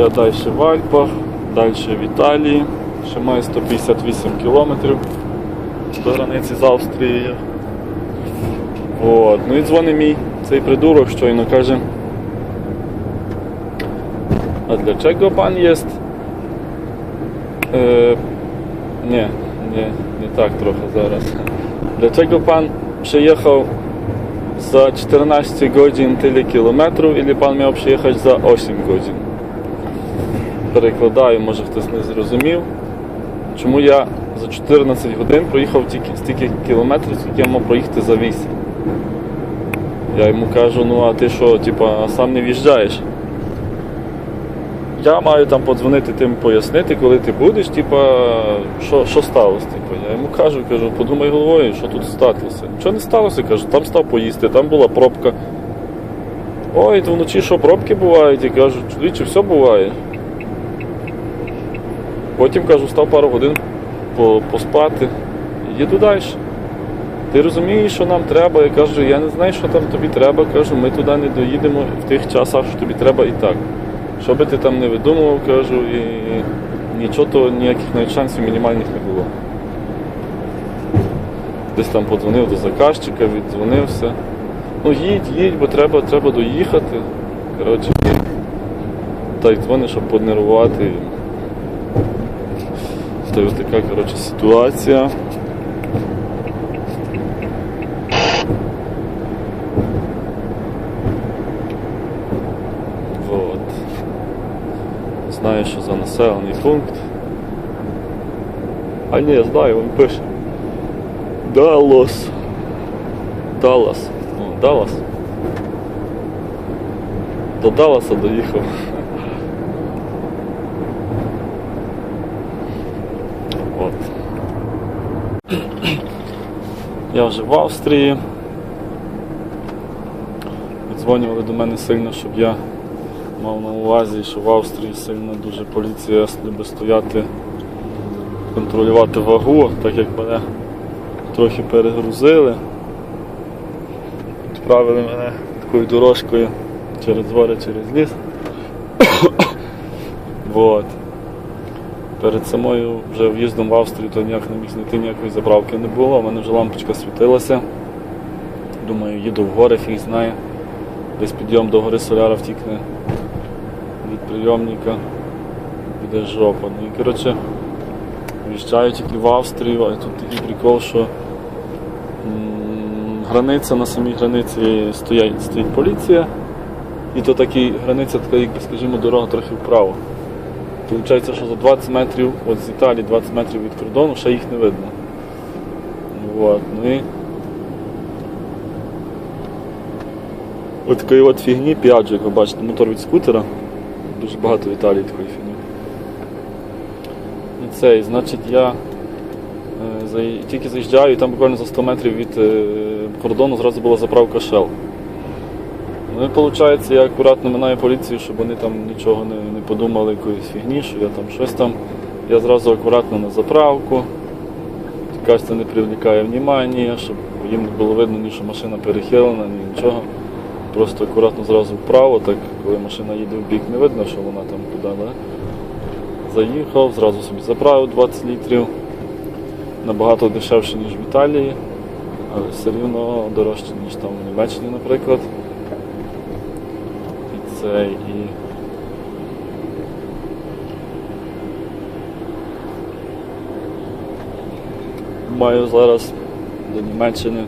Я далі в Альпах, далі в Італії. Ще маю 158 кілометрів до границі з Австрією. От. Ну і дзвонить мій цей придурок щойно каже. А для чого пан єсть? Е, nie, nie, nie tak trochę zaraz. Dlaczego pan przyjechał za 14 godzin tyle kilometrów, ile pan miał przyjechać za 8 godzin? Перекладаю, може хтось не зрозумів. Чому я за 14 годин проїхав тільки стільки кілометрів, скільки я мав проїхати за 8. Я йому кажу, ну а ти що, типа, сам не в'їжджаєш? Я маю там подзвонити тим пояснити, коли ти будеш, типа, що, що сталося. Типа. Я йому кажу, кажу, подумай головою, що тут сталося. Нічого не сталося, кажу, там став поїсти, там була пробка. Ой, то вночі що пробки бувають? Я кажу, чоловіче, все буває. Потім кажу, став пару годин поспати. Їду далі. Ти розумієш, що нам треба? Я кажу, я не знаю, що там тобі треба. Кажу, ми туди не доїдемо в тих часах, що тобі треба і так. Що би ти там не видумував, кажу, і нічого то ніяких навіть шансів мінімальних не було. Десь там подзвонив до заказчика, віддзвонився. Ну їдь, їдь, бо треба, треба доїхати. Коротше, та й дзвониш, щоб понервувати. Та й ось така коротше, ситуація. Вот. Знаю, що за населений пункт. А ні, знаю, він пише. Даллас. Даллас. О, Даллас. До Далласа доїхав. От. Я вже в Австрії. Віддзвонювали до мене сильно, щоб я мав на увазі, що в Австрії сильно дуже поліція любить стояти, контролювати вагу, так як мене трохи перегрузили. Відправили мене такою дорожкою через гори, через ліс. вот. Перед самою вже в'їздом в Австрію то ніяк не міг знайти ніякої заправки не було, у мене вже лампочка світилася. Думаю, їду в гори, фіг знає. Десь підйом до гори соляра втікне від прийомника. Буде жопа. Ну і коротше, в'їжджаю тільки в Австрію, а тут такий прикол, що м, границя на самій границі стоять, стоїть поліція. І то такий границя, така, якби, скажімо, дорога трохи вправо. Получається, що за 20 метрів, от з Італії 20 метрів від кордону, ще їх не видно. Вот. Ну і Ось такої от фігні Piaggio, як ви бачите, мотор від скутера. Дуже багато в Італії такої фігні. І цей, значить, я е, тільки заїжджаю, і там буквально за 100 метрів від е, кордону зразу була заправка Shell. Ну і виходить, я акуратно минаю поліцію, щоб вони там нічого не, не подумали якоїсь фігні, що я там щось там. Я зразу акуратно на заправку. Кажеться, не привлікає внимання, щоб їм не було видно, ні що машина перехилена, ні нічого. Просто акуратно зразу вправо, так коли машина їде в бік, не видно, що вона там куди. Да? Заїхав, зразу собі заправив 20 літрів. Набагато дешевше, ніж в Італії, але все рівно дорожче, ніж там в Німеччині, наприклад. Це і. Маю зараз до Німеччини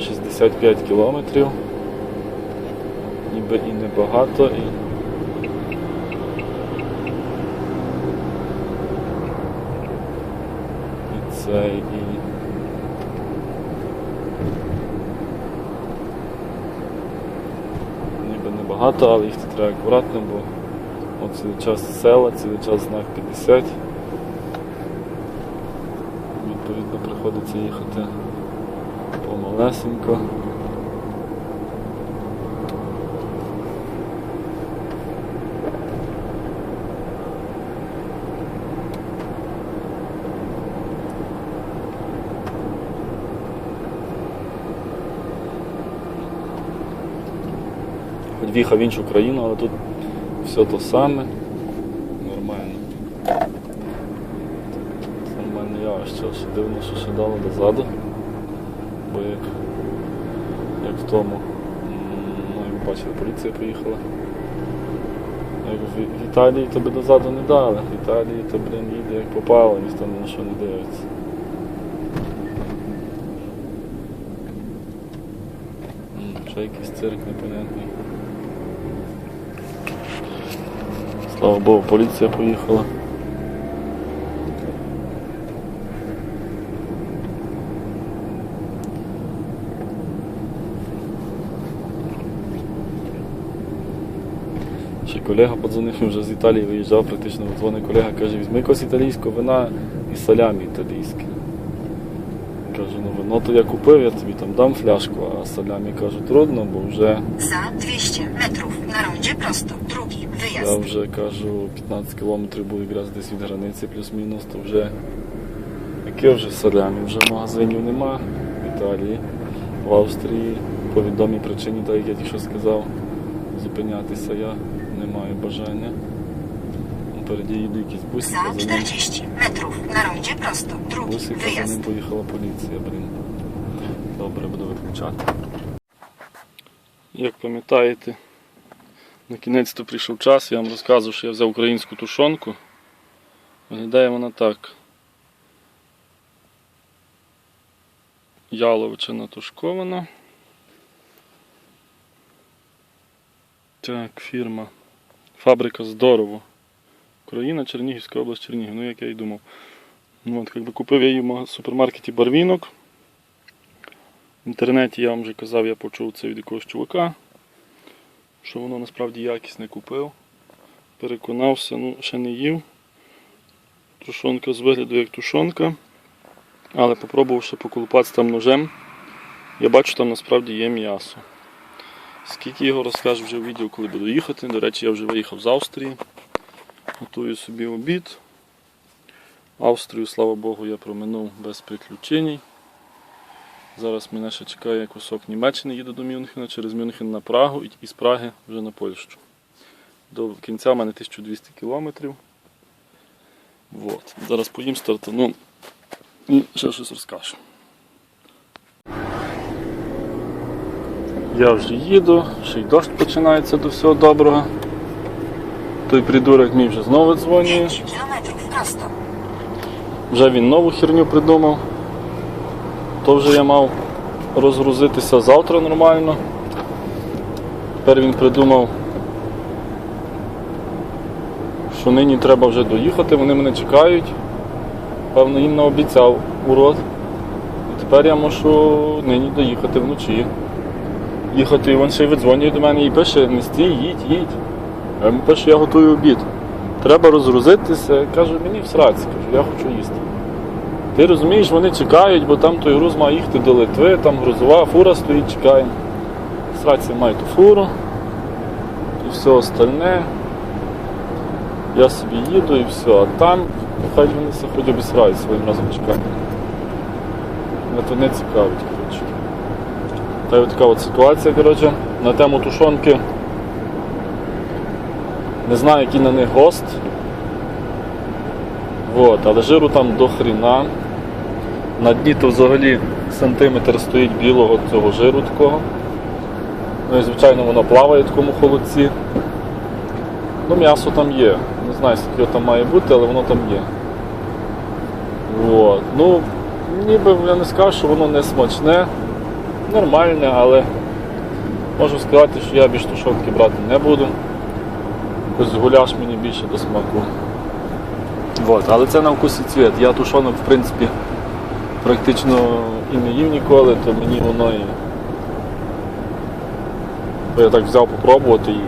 65 кілометрів. Ніби і небагато. І... і це і. Ніби небагато, але їх треба акуратно, бо от цілий час села, цілий час знак 50. Відповідно приходиться їхати помалесенько. Хоч в'їхав в іншу країну, але тут все то саме. Нормально. Нормальне явище, ще дивно, що ще дозаду. Бо як, як в тому, ну як бачили, поліція приїхала. Як в, Італії тобі дозаду не дали. В Італії то, блін, їде як попало, ніхто ні на що не дивиться. Ще якийсь цирк непонятний. Слава Богу, поліція поїхала. Ще колега подзвонив, він вже з Італії виїжджав, практично дзвонить колега, каже, візьми якось італійського вина і салямі італійське. Кажу, ну вино то я купив, я тобі там дам фляжку, а салямі кажу, трудно, бо вже Za 200 metrów na rondzie prosto. Drugi я вже кажу 15 кілометрів буду якраз десь від границі плюс-мінус, то вже яке вже салямі, вже магазинів нема в Італії, в Австрії по відомій причині, так як я тільки що сказав, зупинятися я не маю бажання. Впереді їду якісь бусики, за 40 metrów na rondzie prosto. Drugi бусик, а за wyjazd. ним поїхала поліція, блін. Добре, буду виключати. Як пам'ятаєте, на кінець то прийшов час, я вам розказував, що я взяв українську тушонку. Виглядає вона так. Яловичина тушкована. Так, фірма. Фабрика здорово. Україна, Чернігівська область, Чернігів. Ну, як я і думав. Ну, от, якби купив я її в супермаркеті Барвінок. В інтернеті я вам вже казав, я почув це від якогось чувака, що воно насправді якісне купив. Переконався, ну, ще не їв. Тушонка з вигляду як тушонка. Але попробував ще поколупатися там ножем. Я бачу, там насправді є м'ясо. Скільки його розкажу вже в відео, коли буду їхати. До речі, я вже виїхав з Австрії. Готую собі обід. Австрію, слава Богу, я проминув без приключень. Зараз мене ще чекає кусок Німеччини, їду до Мюнхена, через Мюнхен на Прагу і з Праги вже на Польщу. До кінця в мене 1200 кілометрів. Вот. Зараз поїм стартану і ще щось розкажу. Я вже їду, ще й дощ починається до всього доброго. Той придурок мій вже знову дзвонює. 5 kilometrów prosto. Вже він нову херню придумав. То вже я мав розгрузитися завтра нормально. Тепер він придумав, що нині треба вже доїхати, вони мене чекають. Певно, їм наобіцяв урод. І тепер я мушу нині доїхати вночі. Їхати, і він ще й видзвонює до мене і пише, не стій, їдь, їдь. Йому пише, я готую обід. Треба розгрузитися. Я Кажу, мені в сраці, кажу, я хочу їсти. Ти розумієш, вони чекають, бо там той груз має їхати до Литви, там грузова фура стоїть, чекає. Сраці маю ту фуру і все остальне. Я собі їду і все, а там хай вони все хоч обісрають своїм разом. Мене то не цікавить, коротше. Та й така от ситуація, коротше, на тему тушонки. Не знаю, який на них гост. Вот, але жиру там до хріна. На дні то взагалі сантиметр стоїть білого цього жиру такого. Ну і звичайно воно плаває в такому холодці. Ну м'ясо там є. Не знаю, скільки його там має бути, але воно там є. Вот. Ну, ніби я не скажу, що воно не смачне, нормальне, але можу сказати, що я більш тушонки брати не буду. Якось гуляш мені більше до смаку. Вот. Але це на вкус і цвіт. Я тушонок, в принципі, практично і не їв ніколи, то мені воно і. Я так взяв попробувати і.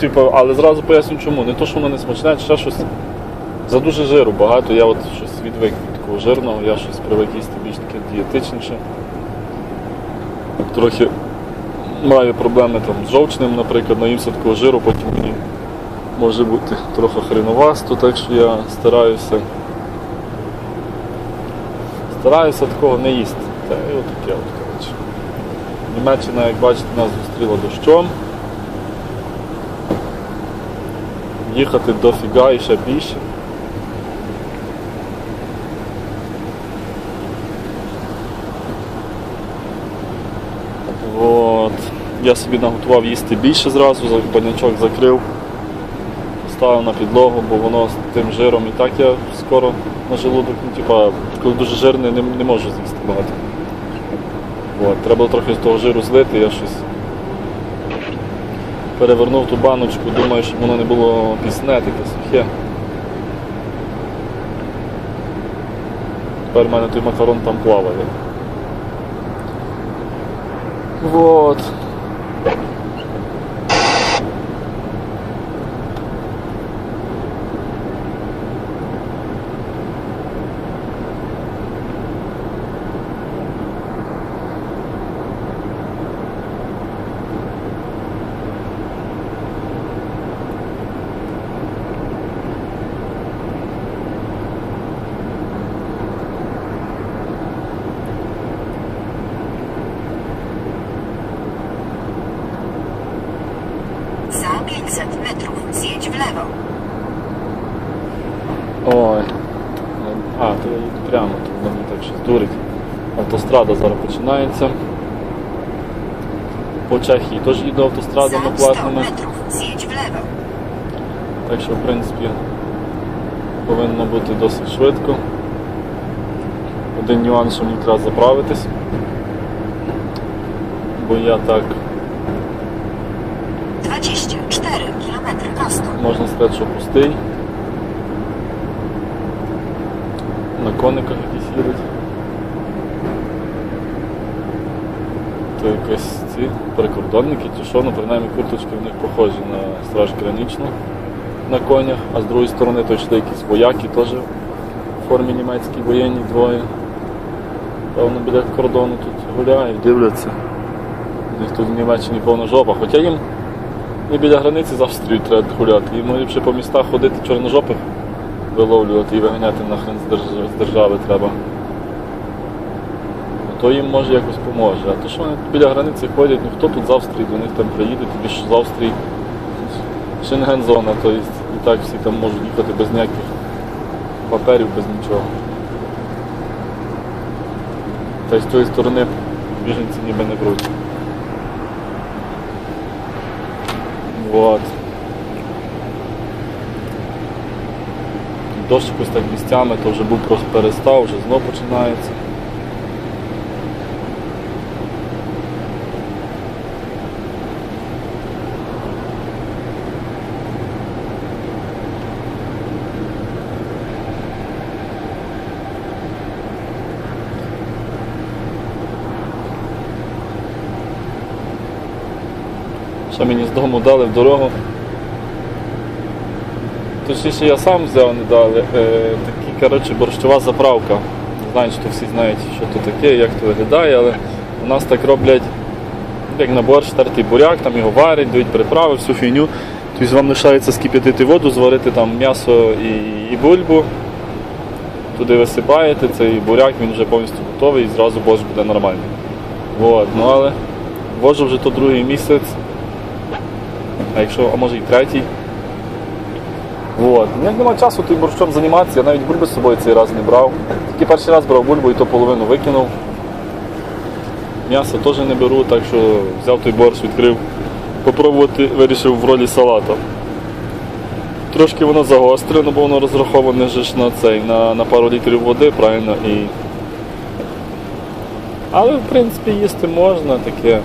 Типу, але зразу поясню чому. Не то, що воно не смачне, ще щось. За дуже жиру багато, я от щось відвик від такого жирного, я щось привик їсти більш таке дієтичніше. Трохи маю проблеми там з жовчним, наприклад, наїмся такого жиру, потім мені може бути трохи хреновасто, так що я стараюся стараюся такого не їсти. Та і отаке от, коротше. Німеччина, як бачите, нас зустріла дощом. їхати дофіга і ще більше. От. Я собі наготував їсти більше зразу, банячок закрив, поставив на підлогу, бо воно з тим жиром і так я скоро на желудок, ну, типа, коли дуже жирний, не, не можу з'їсти багато. От. Треба трохи з того жиру злити, я щось перевернув ту баночку, думаю, щоб воно не було пісне, таке сухе. Тепер в мене той макарон там плаває. Вот. Za 500 metrów zjedź w lewo. Ой. А, то я їду прямо, тут мені так щось дурить. Автострада зараз починається. По Чехії теж їду автострадами 100 платними. Так що, в принципі, повинно бути досить швидко. Один нюанс, що мені треба заправитись. Бо я так, 24 km prosto. можна сказати, що пустий. На кониках якісь їдуть. То якось ці прикордонники чи що, ну принаймні курточки в них похожі на страж гранічну на конях, а з другої сторони то йшли якісь вояки теж в формі німецькій воєнні двоє. Певно біля кордону тут гуляють, дивляться. У них тут в Німеччині повна жопа. Хоча їм і біля границі з Австрією треба гуляти. Їм ліпше по містах ходити чорножопих виловлювати і виганяти нахрен з держ- з держави треба. То їм може якось поможе. А то що вони біля границі ходять, ну хто тут з Австрії до них там приїде, тобі ж з Австрії Шенген-зона, то і так всі там можуть їхати без ніяких паперів, без нічого. Та й з тої сторони біженці ніби не беруть. Вот. Дощ якось так місцями, то вже був просто перестав, вже знов починається. Що мені з дому дали в дорогу. Точніше я сам взяв, не дали. Е, такі, коротше, борщова заправка. Не знаю, то всі знають, що то таке, як то виглядає, але у нас так роблять, як на борщ, тертий буряк, там його варять, дають приправи, всю фігню. Тобто вам лишається скип'ятити воду, зварити там м'ясо і, і бульбу. Туди висипаєте цей буряк, він вже повністю готовий і зразу борщ буде нормальний. Вот. Ну але вожу вже то другий місяць. А якщо, а може і третій. Вот. Як нема часу тим борщом займатися, я навіть бульби з собою цей раз не брав. Тільки перший раз брав бульбу і то половину викинув. М'ясо теж не беру, так що взяв той борщ, відкрив. Попробувати вирішив в ролі салата. Трошки воно загострене, бо воно розраховане ж на цей, на, на пару літрів води, правильно, і. Але в принципі їсти можна, таке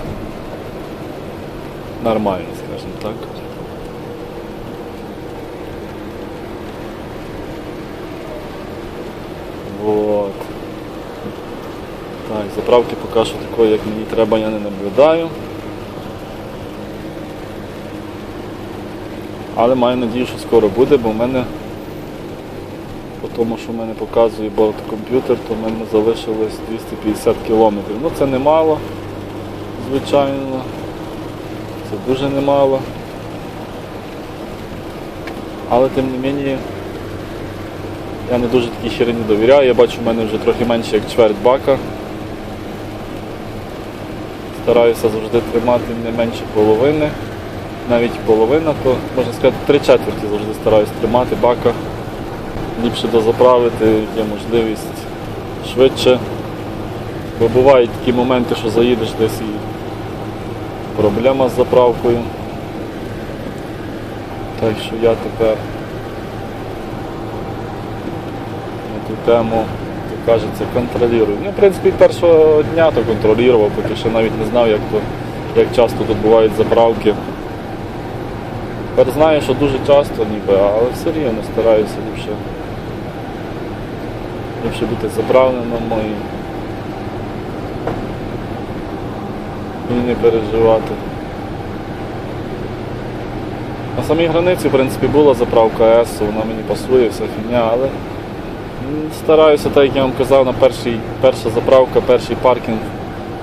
нормальне, скажімо так. Вот. Так, заправки поки що такої, як мені треба, я не наблюдаю. Але маю надію, що скоро буде, бо в мене по тому, що в мене показує борт-комп'ютер, то в мене залишилось 250 кілометрів. Ну це немало, звичайно. Це дуже немало. Але тим не мені я не дуже такій херині довіряю. Я бачу, в мене вже трохи менше як чверть бака. Стараюся завжди тримати не менше половини. навіть половина, то можна сказати три четверті завжди стараюсь тримати бака. Ліпше дозаправити, є можливість швидше. Бо бувають такі моменти, що заїдеш десь і проблема з заправкою. Так що я тепер на ту тему, то кажеться, контролюю. Ну, в принципі, першого дня то контролював, поки що навіть не знав, як, то, як часто тут бувають заправки. Тепер знаю, що дуже часто ніби, але все рівно стараюся ліпше, ліпше бути заправленим і, і не переживати. На самій границі, в принципі, була заправка ЕС, вона мені пасує, вся фігня, але стараюся, так як я вам казав, на перший, перша заправка, перший паркінг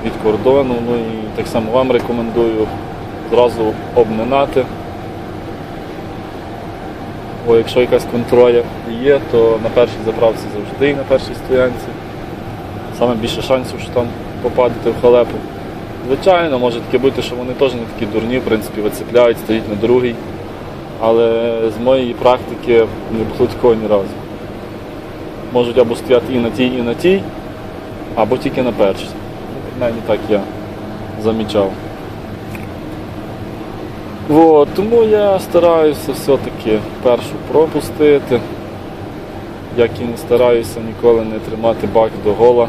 від кордону. Ну і так само вам рекомендую зразу обминати. Бо якщо якась контроля є, то на першій заправці завжди і на першій стоянці. Саме більше шансів, що там попадете в халепу. Звичайно, може таке бути, що вони теж не такі дурні, в принципі, вицепляють, стоїть на другій. Але з моєї практики не було такого ні разу. Можуть або стояти і на тій, і на тій, або тільки на першій. Принаймні так я замічав. От, тому я стараюся все-таки першу пропустити. Як і не стараюся ніколи не тримати бак до гола.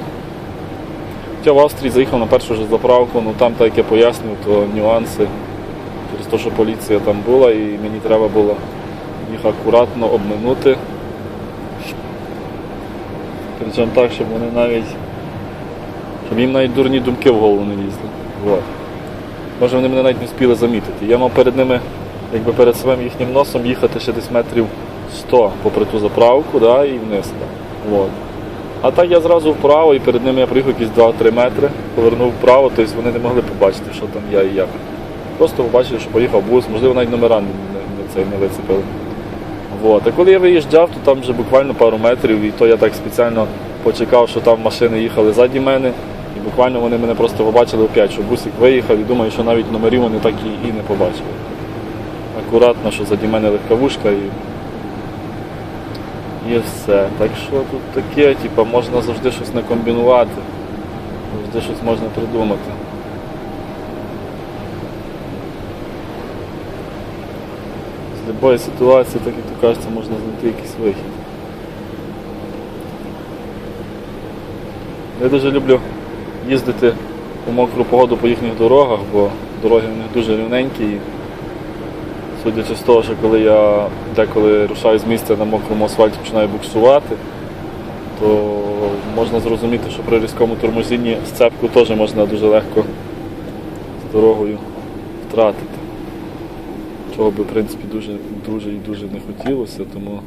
Хоча в Австрії заїхав на першу ж заправку, ну там, так як я пояснив, то нюанси. Через те, що поліція там була і мені треба було їх акуратно обминути. Причому так, щоб вони навіть. щоб їм навіть дурні думки в голову не лізли. От. Може вони мене навіть не встигли замітити. Я мав перед ними, якби перед своїм їхнім носом їхати ще десь метрів 100 попри ту заправку да, і вниз. Да. От. А так я зразу вправо і перед ними я проїхав якісь 2-3 метри, повернув вправо, тобто вони не могли побачити, що там я і як. Просто побачили, що поїхав бус, можливо, навіть номера не, не, не, вицепили. От. А коли я виїжджав, то там вже буквально пару метрів, і то я так спеціально почекав, що там машини їхали ззаді мене, і буквально вони мене просто побачили опять, що бусик виїхав і думаю, що навіть номерів вони так і, і не побачили. Акуратно, що заді мене легковушка і, і все. Так що тут таке, типу, можна завжди щось накомбінувати, завжди щось можна придумати. З будь-якої ситуації, так як то кажеться, можна знайти якийсь вихід. Я дуже люблю їздити у мокру погоду по їхніх дорогах, бо дороги в них дуже рівненькі. Судячи з того, що коли я деколи рушаю з місця на мокрому асфальті починаю буксувати, то можна зрозуміти, що при різкому торможінні сцепку теж можна дуже легко з дорогою втратити. Чого би в принципі дуже, дуже і дуже не хотілося, тому.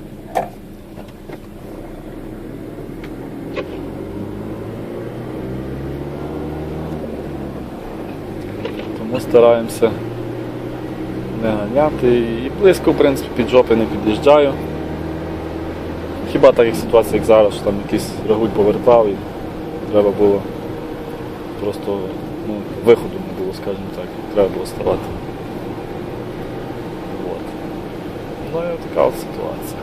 Тому стараємося не ганяти і близько, в принципі, під жопи не під'їжджаю. Хіба так як ситуація, як зараз, що там якийсь рагуль повертав і треба було просто ну, виходу не було, скажімо так, треба було ставати. От. Ну і така от ситуація.